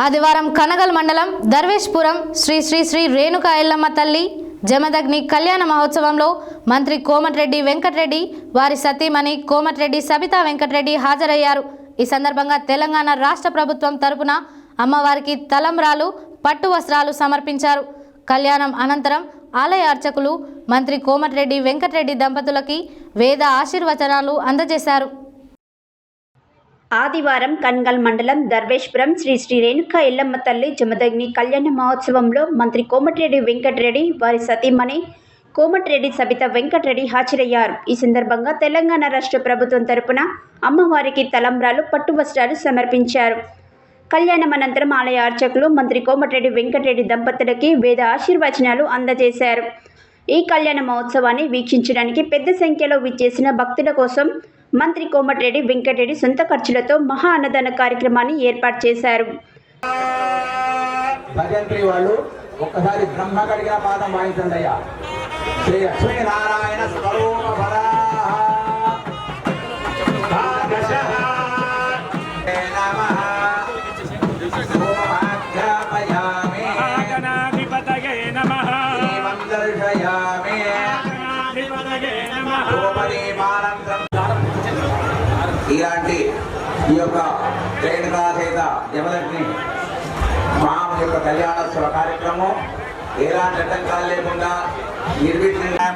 ఆదివారం కనగల్ మండలం దర్వేష్పురం శ్రీ శ్రీ శ్రీ రేణుకా ఎల్లమ్మ తల్లి జమదగ్ని కళ్యాణ మహోత్సవంలో మంత్రి కోమటిరెడ్డి వెంకటరెడ్డి వారి సతీమణి కోమటిరెడ్డి సబితా వెంకటరెడ్డి హాజరయ్యారు. ఈ సందర్భంగా తెలంగాణ రాష్ట్ర ప్రభుత్వం తరపున అమ్మవారికి తలంబ్రాలు పట్టు వస్త్రాలు సమర్పించారు. కళ్యాణం అనంతరం ఆలయ అర్చకులు మంత్రి కోమటిరెడ్డి వెంకటరెడ్డి దంపతులకి వేద ఆశీర్వచనాలు అందజేశారు. ఆదివారం కన్గల్ మండలం దర్వేశ్వరం శ్రీ శ్రీ రేణుక ఎల్లమ్మ తల్లి జమదగ్ని కళ్యాణ మహోత్సవంలో మంత్రి కోమటిరెడ్డి వెంకటరెడ్డి వారి సతీమణి కోమటిరెడ్డి సబిత వెంకటరెడ్డి హాజరయ్యారు. ఈ సందర్భంగా తెలంగాణ రాష్ట్ర ప్రభుత్వం తరపున అమ్మవారికి తలంబ్రాలు పట్టు వస్త్రాలు సమర్పించారు. కళ్యాణం అనంతరం ఆలయ అర్చకులు మంత్రి కోమటిరెడ్డి వెంకటరెడ్డి దంపతులకి వేద ఆశీర్వచనాలు అందజేశారు. ఈ కళ్యాణ మహోత్సవాన్ని వీక్షించడానికి పెద్ద సంఖ్యలో విచ్చేసిన భక్తుల కోసం మంత్రి కోమటిరెడ్డి వెంకటరెడ్డి సొంత ఖర్చులతో మహా అన్నదాన కార్యక్రమాన్ని ఏర్పాటు చేశారు వాళ్ళు ఒక్కసారి బ్రహ్మ కడిగిన పాదం వాయించండి అయ్యా శ్రీ స్వరూప నమః. దర్శయామి. నమః. ఇలాంటి ఈ యొక్క రేణుకాసేత జమదగ్ని మామ యొక్క కళ్యాణోత్సవ కార్యక్రమం ఎలాంటి ఆటంకాలు లేకుండా నిర్విఘ్నంగా